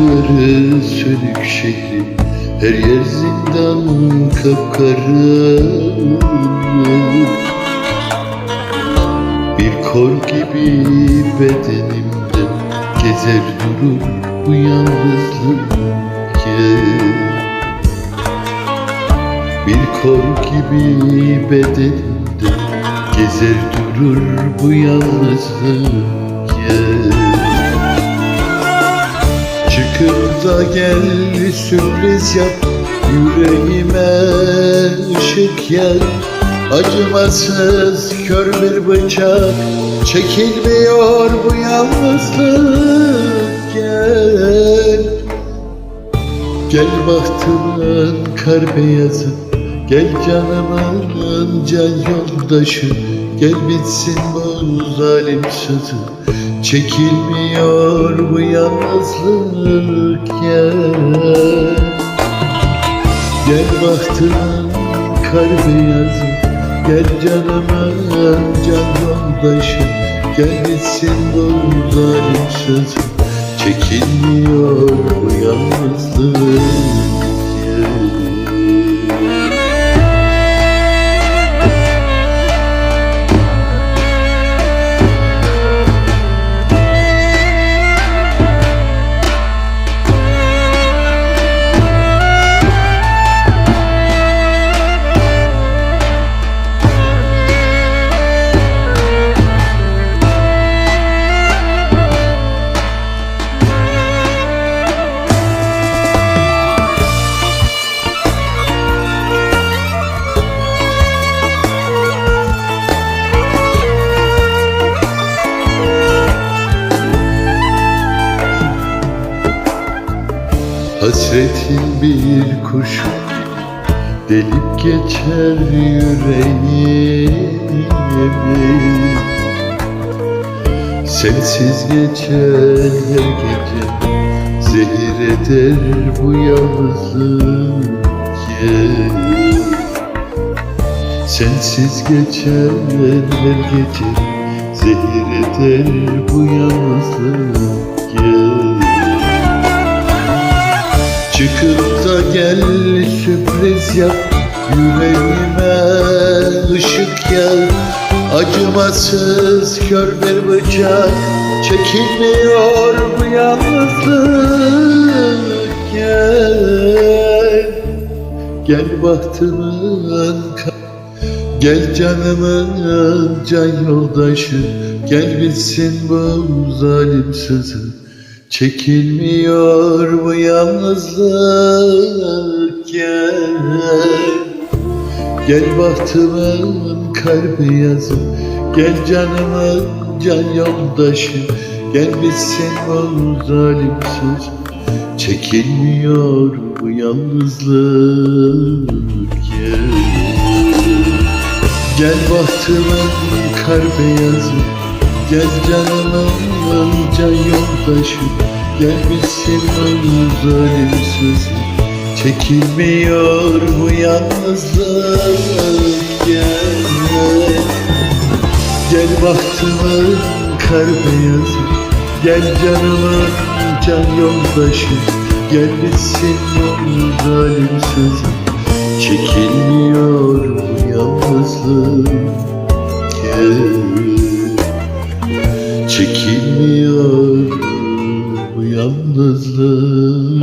Işıkları sönük şehri Her yer zindan kapkaranlık Bir kor gibi bedenimde Gezer durur bu yalnızlık. Bir kor gibi bedenimde Gezer durur bu yalnızlık yeah. Çıkıp da gel sürpriz yap. Yüreğime ışık yer Acımasız kör bir bıçak. Çekilmiyor bu yalnızlık. Gel. Gel bahtımın kar beyazı Gel canımın can yoldaşı. Gel bitsin bu zalim sızı Çekilmiyor bu yalnızlık gel Gel bahtımın kar beyazı Gel canımın can yoldaşı. Gel bitsin bu zalim sızı Çekilmiyor bu yalnızlık Hasretin bir kuş Delip geçer yüreğimi Sensiz geçer her gece Zehir eder bu yalnızlık. Sensiz geçer her gece Zehir eder bu yalnızlık. Çıkıp da gel sürpriz yap. Yüreğime ışık gel Acımasız kör bir bıçak. Çekilmiyor bu yalnızlık. Gel Gel bahtımın Gel canımın can yoldaşı. Gel bitsin bu zalim sızı Çekilmiyor bu yalnızlık Gel. Gel bahtımın kar beyazı Gel canımın can yoldaşı. Gel bitsin bu zalim söz Çekilmiyor bu yalnızlık Gel. Gel bahtımın kar beyazı Gel canımın can yoldaşı Gel bitsin bu zalim sözü? Çekilmiyor bu yalnızlık Gel Gel bahtımın kar beyazı Gel canımın can yoldaşı Gel bitsin bu zalim sözü? Çekilmiyor bu yalnızlık Gel yalnızlık